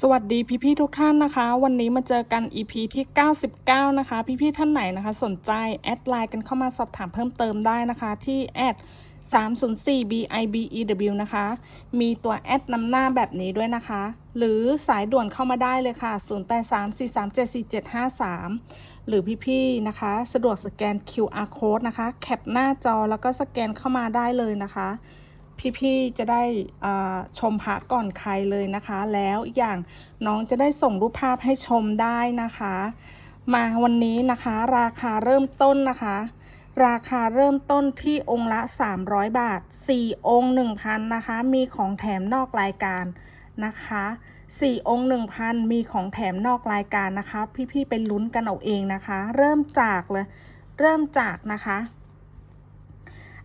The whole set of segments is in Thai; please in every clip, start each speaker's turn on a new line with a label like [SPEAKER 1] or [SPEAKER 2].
[SPEAKER 1] สวัสดีพี่ๆทุกท่านนะคะ วันนี้มาเจอกัน EP ที่ 99 นะคะ พี่ๆท่านไหนนะคะ สนใจแอดไลน์กันเข้ามาสอบถามเพิ่มเติมได้นะคะที่แอด304 bibew นะคะ มีตัวแอดนำหน้าแบบนี้ด้วยนะคะ หรือสายด่วนเข้ามาได้เลยค่ะ 0834374753 หรือพี่ๆนะคะ สะดวกสแกน QR code นะคะ แคปหน้าจอแล้วก็สแกนเข้ามาได้เลยนะคะ พี่ๆจะได้ชมพระก่อนใครเลยนะคะ แล้วอีกอย่างน้องจะได้ส่งรูปภาพให้ชมได้นะคะ มาวันนี้นะคะ ราคาเริ่มต้นนะคะ ราคาเริ่มต้นที่องค์ละ 300 บาท 4 องค์ 1,000นะคะ มีของแถมนอกรายการนะคะ4องค์1,000 มีของแถมนอกรายการนะคะ พี่ๆไปลุ้นกันเอาเองนะคะ เริ่มจากเลย เริ่มจากนะคะ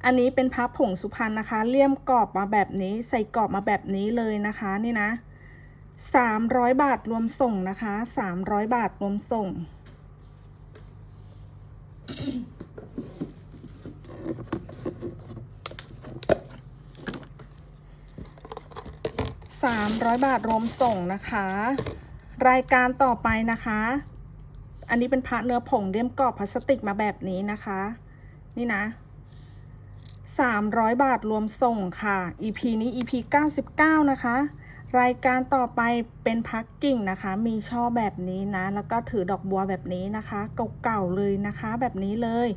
[SPEAKER 1] อันนี้เป็นพระผงสุพรรณนะคะ เลี่ยมกรอบมาแบบนี้ ใส่กรอบมาแบบนี้เลยนะคะนี่นะ300บาทรวมส่งนะคะ300บาทรวมส่ง300บาทรวมส่งนะคะ รายการต่อไปนะคะ อันนี้เป็นพระเนื้อผงเลี่ยมกรอบพลาสติกมาแบบนี้นะคะ นี่นะ 300 บาทรวมส่งค่ะ EP นี้ EP 99 นะคะ รายการต่อไปเป็นพักกิ่งนะคะ มีช่อแบบนี้นะ แล้วก็ถือดอกบัวแบบนี้นะคะ เก่าๆเลยนะคะ แบบนี้เลย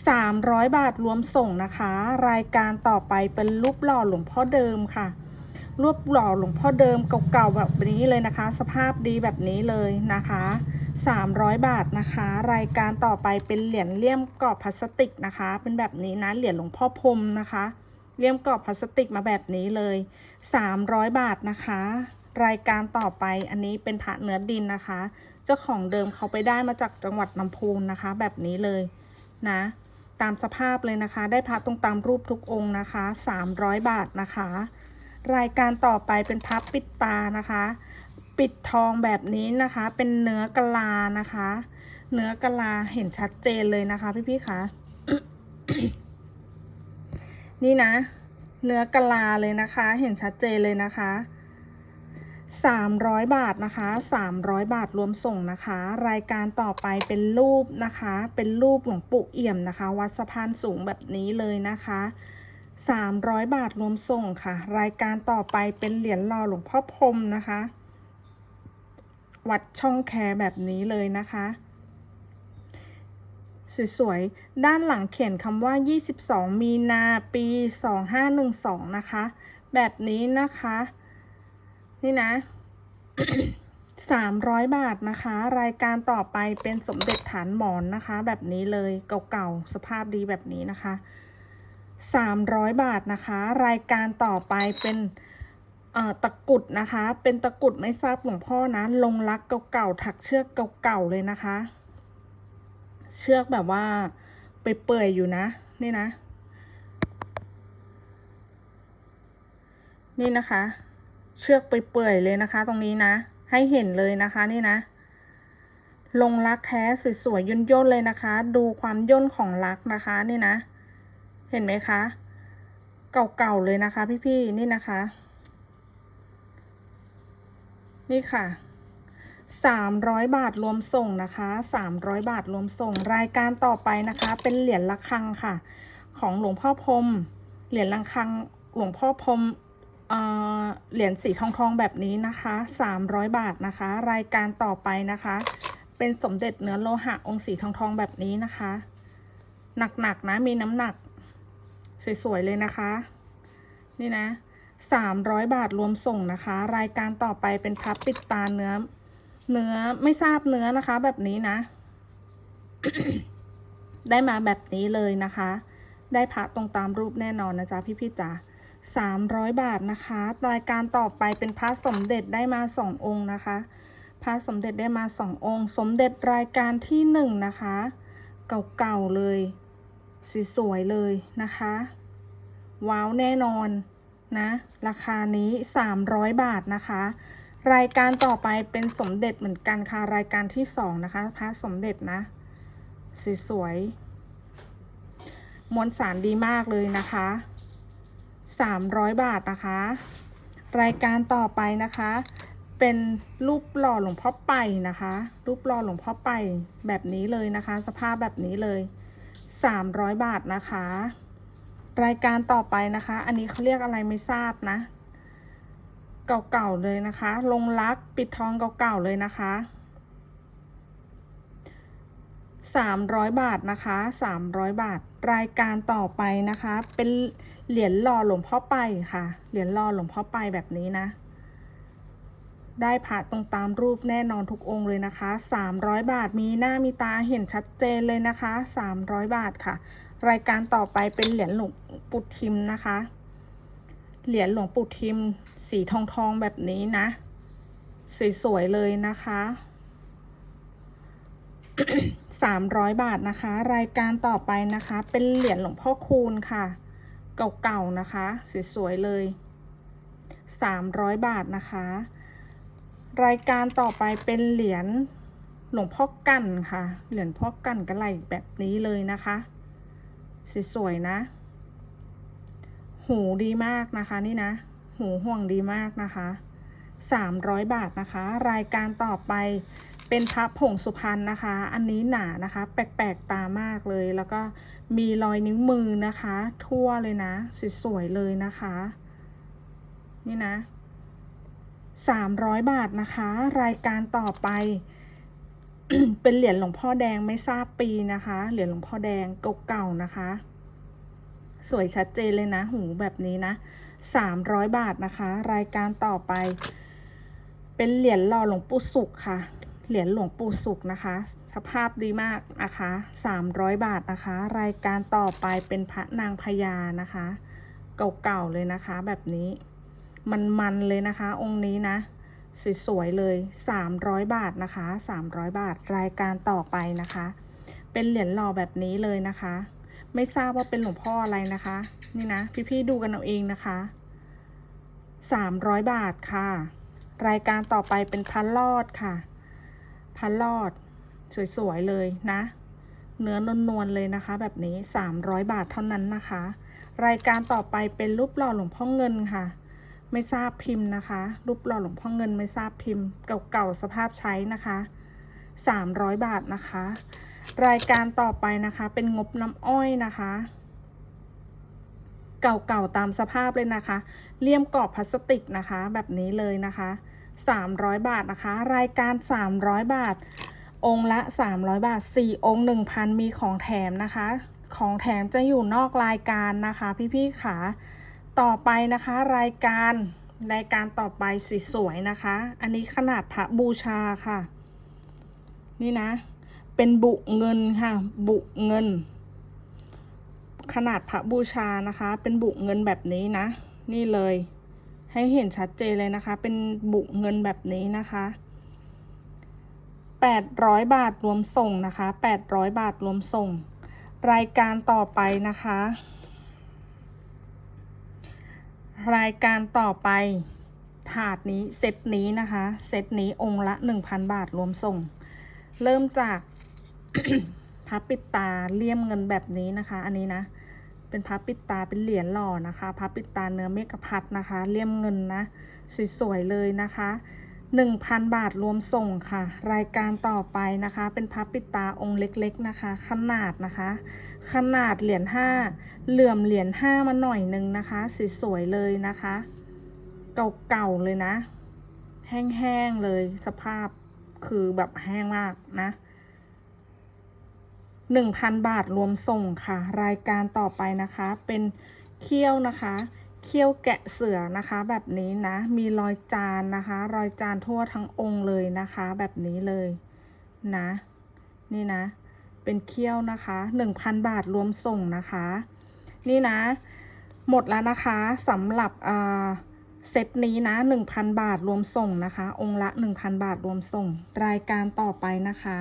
[SPEAKER 1] 300 บาทรวมส่งนะคะ รายการต่อไปเป็นรูปหล่อหลวงพ่อเดิมค่ะ รูปหล่อหลวงพ่อเดิมเก่าๆแบบนี้เลยนะคะ สภาพดีแบบนี้เลยนะคะ 300 บาทนะคะ รายการต่อไปเป็นเหรียญเลี่ยมกรอบพลาสติกนะคะ เป็นแบบนี้นะเหรียญหลวงพ่อพรมนะคะ เลี่ยมกรอบพลาสติกมาแบบนี้เลย 300 บาทนะคะ รายการต่อไปอันนี้เป็นพระเนื้อดินนะคะ เจ้าของเดิมเขาไปได้มาจากจังหวัดลำพูนนะคะ แบบนี้เลยนะตามสภาพเลยนะคะ ได้พระตรงตามรูปทุกองค์นะคะ 300 บาทนะคะ รายการต่อไปเป็นพับปิดตานะคะ ปิดทองแบบนี้นะคะ เป็นเนื้อกะลานะคะ เนื้อกะลาเห็นชัดเจนเลยนะคะ พี่ๆคะนี่นะ เนื้อกะลาเลยนะคะ เห็นชัดเจนเลยนะคะ300บาทนะคะ300บาทรวมส่งนะคะ รายการต่อไปเป็นรูปนะคะ เป็นรูปหลวงปู่เอี่ยมนะคะ วัดสะพานสูงแบบนี้เลยนะคะ 300 บาทรวมส่งค่ะ รายการต่อไปเป็นเหรียญหล่อหลวงพ่อพรมนะคะ วัดช่องแคแบบนี้เลยนะคะ สวยๆ ด้านหลังเขียนคำว่า 22 มีนาปี 2512 นะคะ แบบนี้นะคะ นี่นะ 300 บาทนะคะ รายการต่อไปเป็นสมเด็จฐานหมอนนะคะ แบบนี้เลยเก่าๆ สภาพดีแบบนี้นะคะ 300 บาทนะคะ รายการต่อไปเป็นตะกุดนะคะ เป็นตะกุดไม่ทราบหลวงพ่อนะ ลงรักเก่าๆถักเชือกเก่าๆเลยนะคะ เชือกแบบว่าไปเปื่อยๆอยู่นะ นี่นะ นี่นะคะ เชือกไปเปื่อยๆเลยนะคะ ตรงนี้นะ ให้เห็นเลยนะคะนี่นะ ลงรักแท้สวยๆย่นๆเลยนะคะ ดูความย่นของรักนะคะ นี่นะ เห็นไหมคะ เก่าๆเลยนะคะ พี่ๆนี่นะคะ นี่ค่ะ300 บาทรวมส่งนะคะ 300 บาทรวมส่ง รายการต่อไปนะคะ เป็นเหรียญระฆังค่ะ ของหลวงพ่อพรมเหรียญระฆังหลวงพ่อพรมเอ่อเหรียญสีทองทองแบบนี้นะคะ 300 บาทนะคะ รายการต่อไปนะคะ เป็นสมเด็จเนื้อโลหะองค์สีทองทองแบบนี้นะคะ หนักๆนะมีน้ำหนัก สวยๆเลยนะคะ นี่นะ300บาทรวมส่งนะคะ รายการต่อไปเป็นพับปิดตาเนื้อ เนื้อไม่ทราบเนื้อนะคะ แบบนี้นะ ได้มาแบบนี้เลยนะคะ ได้พระตรงตามรูปแน่นอนนะจ๊ะพี่ๆจ๋า300บาทนะคะ รายการต่อไปเป็นพระสมเด็จได้มาสององค์นะคะ พระสมเด็จได้มาสององค์ สมเด็จรายการที่หนึ่งนะคะ เก่าๆเลย สวยๆเลยนะคะ ว้าวแน่นอนนะ ราคานี้ 300 บาทนะคะ รายการต่อไปเป็นสมเด็จเหมือนกันค่ะ รายการที่สองนะคะ พระสมเด็จนะ สวยๆมวลสารดีมากเลยนะคะ 300 บาทนะคะ รายการต่อไปนะคะ เป็นรูปหล่อหลวงพ่อไปนะคะ รูปหล่อหลวงพ่อไปแบบนี้เลยนะคะ สภาพแบบนี้เลย 300 บาทนะคะ รายการต่อไปนะคะ อันนี้เขาเรียกอะไรไม่ทราบนะ เก่าๆเลยนะคะ ลงรักปิดทองเก่าๆเลยนะคะ300 บาทนะคะ300 บาท รายการต่อไปนะคะ เป็นเหรียญหล่อหลวงพ่อไปค่ะ เหรียญหล่อหลวงพ่อไปแบบนี้นะ ได้พระตรงตามรูปแน่นอนทุกองค์เลยนะคะ 300 บาทมีหน้ามีตาเห็นชัดเจนเลยนะคะ 300 บาทค่ะ รายการต่อไปเป็นเหรียญหลวงปู่ทิมนะคะ เหรียญหลวงปู่ทิม สีทองทองแบบนี้นะ สวยๆเลยนะคะ300 บาทนะคะ รายการต่อไปนะคะ เป็นเหรียญหลวงพ่อคูณค่ะ เก่าๆนะคะ สวยๆเลย 300 บาทนะคะ รายการต่อไปเป็นเหรียญหลวงพ่อกันค่ะ เหรียญพ่อกันกระไหลแบบนี้เลยนะคะสวยๆนะ หูดีมากนะคะนี่นะ หูห่วงดีมากนะคะ300บาทนะคะ รายการต่อไปเป็นพระผงสุพรรณนะคะ อันนี้หนานะคะ แปลกๆตามากเลย แล้วก็มีรอยนิ้วมือนะคะ ทั่วเลยนะสวยๆเลยนะคะ นี่นะ 300 บาทนะคะ รายการต่อไป เป็นเหรียญหลวงพ่อแดงไม่ทราบปีนะคะ เหรียญหลวงพ่อแดงเก่าๆนะคะ สวยชัดเจนเลยนะ หูแบบนี้นะ 300 บาทนะคะ รายการต่อไป เป็นเหรียญหล่อหลวงปู่สุขค่ะ เหรียญหลวงปู่สุขนะคะ สภาพดีมากนะคะ 300 บาทนะคะ รายการต่อไปเป็นพระนางพญานะคะ เก่าๆเลยนะคะ แบบนี้ มันๆเลยนะคะ องค์นี้นะสวยๆเลย 300 บาทนะคะ 300 บาทรายการต่อไปนะคะ เป็นเหรียญหล่อแบบนี้เลยนะคะ ไม่ทราบว่าเป็นหลวงพ่ออะไรนะคะ นี่นะ พี่ๆดูกันเอาเองนะคะ 300 บาทค่ะ รายการต่อไปเป็นพันลอดค่ะพันลอด สวยๆเลยนะ เนื้อนวลๆเลยนะคะ แบบนี้ 300 บาทเท่านั้นนะคะ รายการต่อไปเป็นรูปหล่อหลวงพ่อเงินค่ะ ไม่ทราบพิมพ์นะคะ รูปหล่อหลวงพ่อเงินไม่ทราบพิมพ์ เก่าๆสภาพใช้นะคะ 300 บาทนะคะ รายการต่อไปนะคะ เป็นงบน้ำอ้อยนะคะ เก่าๆตามสภาพเลยนะคะ เลี่ยมกรอบพลาสติกนะคะ แบบนี้เลยนะคะ 300 บาทนะคะ รายการ 300 บาท องค์ละ 300 บาท 4 องค์ 1,000 มีของแถมนะคะ ของแถมจะอยู่นอกรายการนะคะ พี่ๆขา ต่อไปนะคะรายการรายการต่อไปสีสวยนะคะ อันนี้ขนาดพระบูชาค่ะ นี่นะ เป็นบุเงินค่ะ บุเงิน ขนาดพระบูชานะคะ เป็นบุเงินแบบนี้นะ นี่เลย ให้เห็นชัดเจนเลยนะคะ เป็นบุเงินแบบนี้นะคะ800บาทรวมส่งนะคะ800บาทรวมส่ง รายการต่อไปนะคะ รายการต่อไปถาดนี้เซตนี้นะคะ เซตนี้องค์ละ 1,000 บาทรวมส่ง เริ่มจากพับปิดตาเลี่ยมเงินแบบนี้นะคะ อันนี้นะ เป็นพับปิดตาเป็นเหรียญหล่อนะคะพับปิดตาเนื้อเมกะพัดนะคะ เลี่ยมเงินนะสวยๆเลยนะคะ 1,000 บาทรวมส่งค่ะ รายการต่อไปนะคะ เป็นพับปิดตาองค์เล็กๆนะคะ ขนาดนะคะ ขนาดเหรียญ5เหลื่อมเหรียญ5มาหน่อยหนึ่งนะคะสวยๆเลยนะคะ เก่าๆเลยนะ แห้งๆเลยสภาพคือแบบแห้งมากนะ1,000บาทรวมส่งค่ะ รายการต่อไปนะคะ เป็นเขี้ยวนะคะ เขี้ยวแกะเสือนะคะแบบนี้นะ มีรอยจานนะคะ รอยจานทั่วทั้งองค์เลยนะคะ แบบนี้เลยนะ นี่นะ เป็นเขี้ยวนะคะ1,000 บาทรวมส่งนะคะ นี่นะ หมดแล้วนะคะสำหรับอ่าเซตนี้นะ 1,000 บาทรวมส่งนะคะ องค์ละ 1,000 บาทรวมส่ง รายการต่อไปนะคะ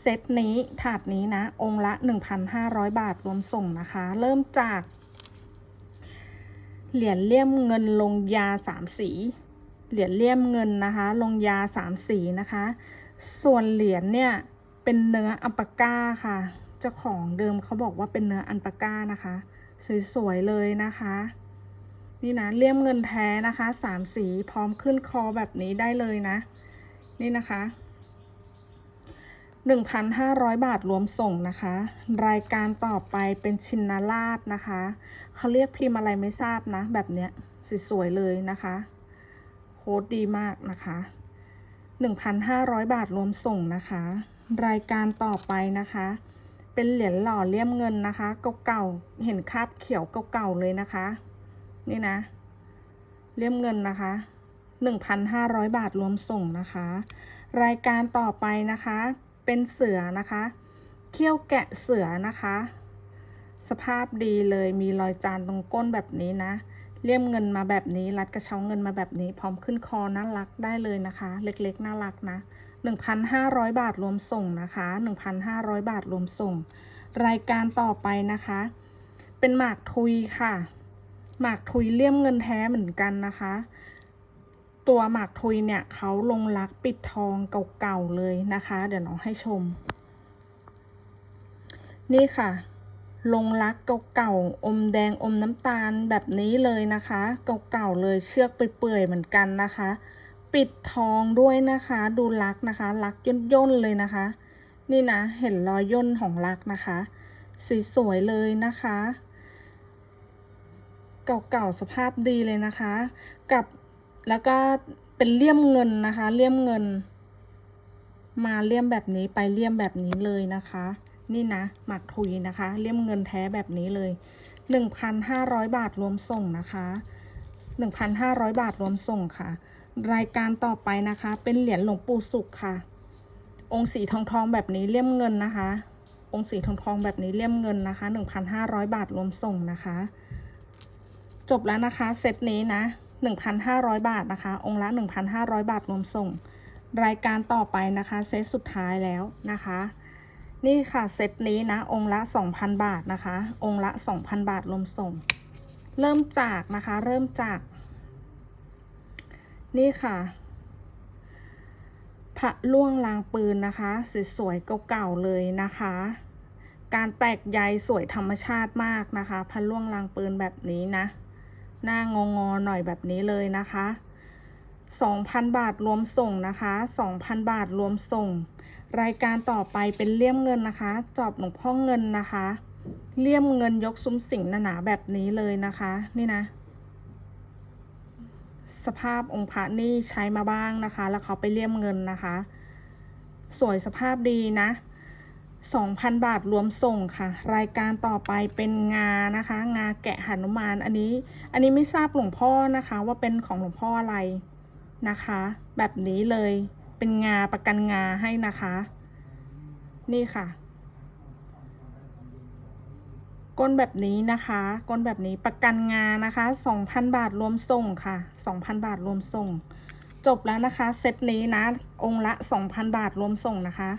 [SPEAKER 1] เซตนี้ถาดนี้นะ องค์ละ 1,500 บาทรวมส่งนะคะ เริ่มจาก เหรียญเลี่ยมเงินลงยาสามสี เหรียญเลี่ยมเงินนะคะ ลงยาสามสีนะคะ ส่วนเหรียญเนี่ยเป็นเนื้ออัลปาก้าค่ะ เจ้าของเดิมเขาบอกว่าเป็นเนื้ออัลปาก้านะคะ สวยๆเลยนะคะ นี่นะเลี่ยมเงินแท้นะคะสามสีพร้อมขึ้นคอแบบนี้ได้เลยนะ นี่นะคะ หนึ่งพันห้าร้อยบาทรวมส่งนะคะ รายการต่อไปเป็นชินนาราชนะคะเขาเรียกพิมพ์อะไรไม่ทราบนะ แบบเนี้ยสวยๆเลยนะคะ โค้ดดีมากนะคะหนึ่งพันห้าร้อยบาทรวมส่งนะคะ รายการต่อไปนะคะ เป็นเหรียญหล่อเลี่ยมเงินนะคะเก่าๆเห็นคราบเขียวเก่าๆเลยนะคะ นี่นะ เลี่ยมเงินนะคะ1,500 บาทรวมส่งนะคะ รายการต่อไปนะคะ เป็นเสือนะคะ เขี้ยวแกะเสือนะคะ สภาพดีเลยมีรอยจานตรงก้นแบบนี้นะ เลี่ยมเงินมาแบบนี้ รัดกระเช้าเงินมาแบบนี้ พร้อมขึ้นคอน่ารักได้เลยนะคะ เล็กๆน่ารักนะ 1,500 บาทรวมส่งนะคะ 1,500 บาทรวมส่ง รายการต่อไปนะคะ เป็นหมากทุยค่ะ หมากทุยเลี่ยมเงินแท้เหมือนกันนะคะ ตัวหมากทุยเนี่ยเขาลงรักปิดทองเก่าๆเลยนะคะ เดี๋ยวน้องให้ชม นี่ค่ะ ลงรักเก่าๆอมแดงอมน้ำตาลแบบนี้เลยนะคะ เก่าๆเลยเชือกเปื่อยๆเหมือนกันนะคะ ปิดทองด้วยนะคะ ดูรักนะคะรักย่นๆเลยนะคะ นี่นะเห็นรอยย่นของรักนะคะสีสวยเลยนะคะ เก่าๆสภาพดีเลยนะคะ กับ แล้วก็เป็นเลี่ยมเงินนะคะ เลี่ยมเงิน มาเลี่ยมแบบนี้ไปเลี่ยมแบบนี้เลยนะคะ นี่นะหมักทุยนะคะ เลี่ยมเงินแท้แบบนี้เลย 1,500 บาทรวมส่งนะคะ 1,500 บาทรวมส่งค่ะ รายการต่อไปนะคะ เป็นเหรียญหลวงปู่สุขค่ะ องค์สีทองทองแบบนี้เลี่ยมเงินนะคะ องค์สีทองทองแบบนี้เลี่ยมเงินนะคะ 1,500 บาทรวมส่งนะคะ จบแล้วนะคะเซตนี้นะ 1,500 บาทนะคะ องค์ละ 1,500 บาทรวมส่ง รายการต่อไปนะคะ เซตสุดท้ายแล้วนะคะ นี่ค่ะเซตนี้นะ องค์ละ 2,000 บาทนะคะ องค์ละ 2,000 บาทรวมส่ง เริ่มจากนะคะ เริ่มจาก นี่ค่ะพระล่วงลางปืนนะคะสวยๆเก่าๆเลยนะคะ การแตกใยสวยธรรมชาติมากนะคะพระล่วงลางปืนแบบนี้นะ หน้างงอๆหน่อยแบบนี้เลยนะคะ 2,000 บาทรวมส่งนะคะ 2,000 บาทรวมส่ง รายการต่อไปเป็นเลี่ยมเงินนะคะ จอบหลวงพ่อเงินนะคะ เลี่ยมเงินยกซุ้มสิงหนาๆแบบนี้เลยนะคะ นี่นะ สภาพองค์พระนี่ใช้มาบ้างนะคะ แล้วเขาไปเลี่ยมเงินนะคะ สวยสภาพดีนะ 2,000 บาทรวมส่งค่ะ รายการต่อไปเป็นงานะคะ งาแกะหนุมานอันนี้ อันนี้ไม่ทราบหลวงพ่อนะคะ ว่าเป็นของหลวงพ่ออะไรนะคะ แบบนี้เลยเป็นงาประกันงาให้นะคะ นี่ค่ะ ก้นแบบนี้นะคะ ก้นแบบนี้ประกันงานะคะ 2,000 บาทรวมส่งค่ะ 2,000 บาทรวมส่ง จบแล้วนะคะเซตนี้นะ องค์ละ 2,000 บาทรวมส่งนะคะ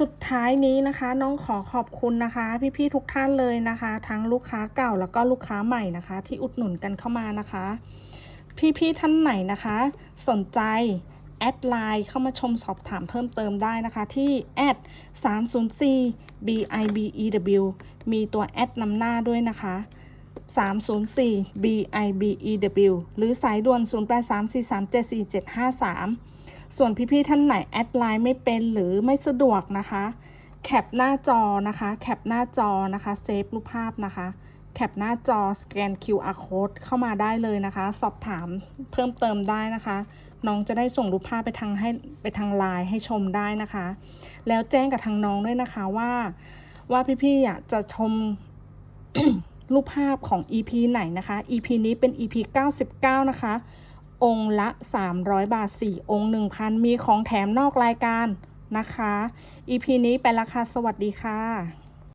[SPEAKER 1] สุดท้ายนี้นะคะน้องขอขอบคุณนะคะ พี่ๆทุกท่านเลยนะคะ ทั้งลูกค้าเก่าแล้วก็ลูกค้าใหม่นะคะ ที่อุดหนุนกันเข้ามานะคะ พี่ๆท่านไหนนะคะ สนใจแอดไลน์เข้ามาชมสอบถามเพิ่มเติมได้นะคะ ที่แอด304 bibew มีตัวแอดนำหน้าด้วยนะคะ 304 bibew หรือสายด่วน 0834374753 ส่วนพี่ๆท่านไหนแอดไลน์ไม่เป็นหรือไม่สะดวกนะคะ แคปหน้าจอนะคะ แคปหน้าจอนะคะ เซฟรูปภาพนะคะ แคปหน้าจอสแกน QR code เข้ามาได้เลยนะคะ สอบถามเพิ่มเติมได้นะคะ น้องจะได้ส่งรูปภาพไปทางให้ไปทางไลน์ให้ชมได้นะคะ แล้วแจ้งกับทางน้องด้วยนะคะว่า ว่าพี่ๆอยากจะชมรูปภาพของ EP ไหนนะคะ EP นี้เป็น EP 99 นะคะ องค์ละ 300 บาท 4 องค์ 1,000 มีของแถมนอกรายการนะคะ EP นี้เป็นราคาสวัสดีค่ะ